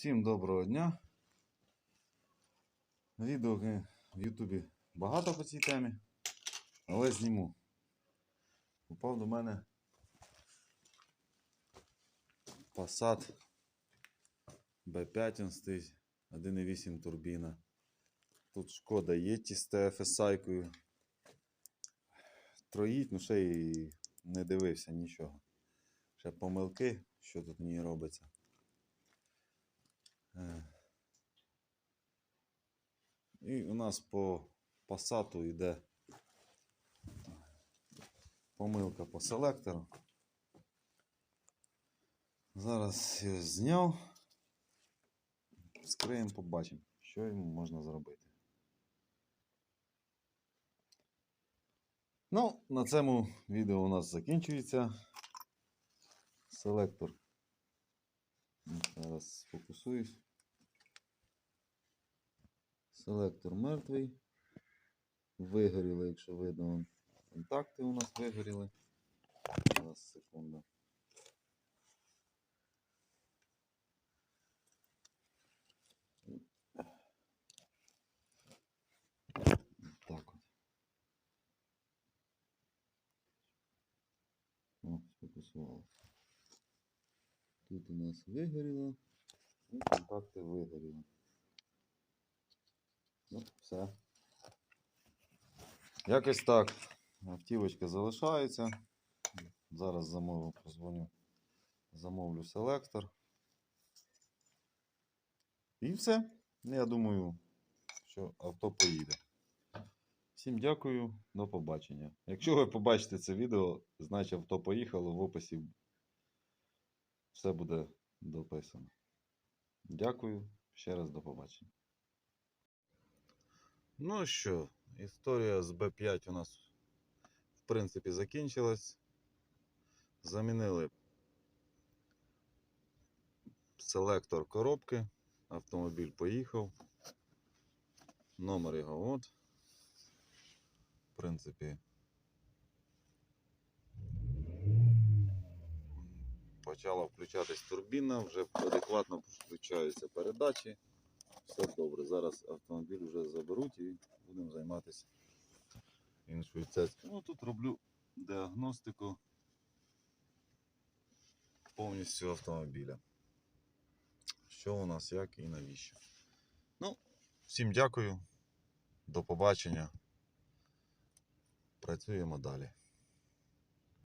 Всім доброго дня. Відео в Ютубі багато по цій темі, але зніму. Попав до мене Passat B5 он стоїть, 1.8 турбіна. Тут шкода Єті з TFSI-кою. Троїть, ну ще й не дивився нічого. Ще помилки, що тут ній робиться. Е. І у нас по пасату йде помилка по селектору. Зараз я зняв. Скриємо, побачимо, що йому можна зробити. Ну, на цьому відео у нас закінчується. Селектор. Зараз сфокусуюсь. Селектор мертвий. Вигоріли, якщо видно, контакти у нас вигоріли. Зараз секунду. Так от. О, сфокусувалося. Тут у нас вигоріло. І контакти вигоріли. Ну, все. Якось так. Автівочка залишається. Зараз замовлю, позвоню. Замовлю селектор. І все. Я думаю, що авто поїде. Всім дякую, до побачення. Якщо ви побачите це відео, значить авто поїхало в описі. Все буде дописано. Дякую. Ще раз до побачення. Ну що, історія з Б5 у нас в принципі закінчилась. Замінили селектор коробки. Автомобіль поїхав. Номер його от. В принципі. Почала включатись турбіна, вже адекватно включаються передачі. Все добре. Зараз автомобіль вже заберуть і будемо займатися іншою цецькою. Ну тут роблю діагностику повністю автомобіля. Що у нас, як і навіщо. Ну, всім дякую. До побачення. Працюємо далі.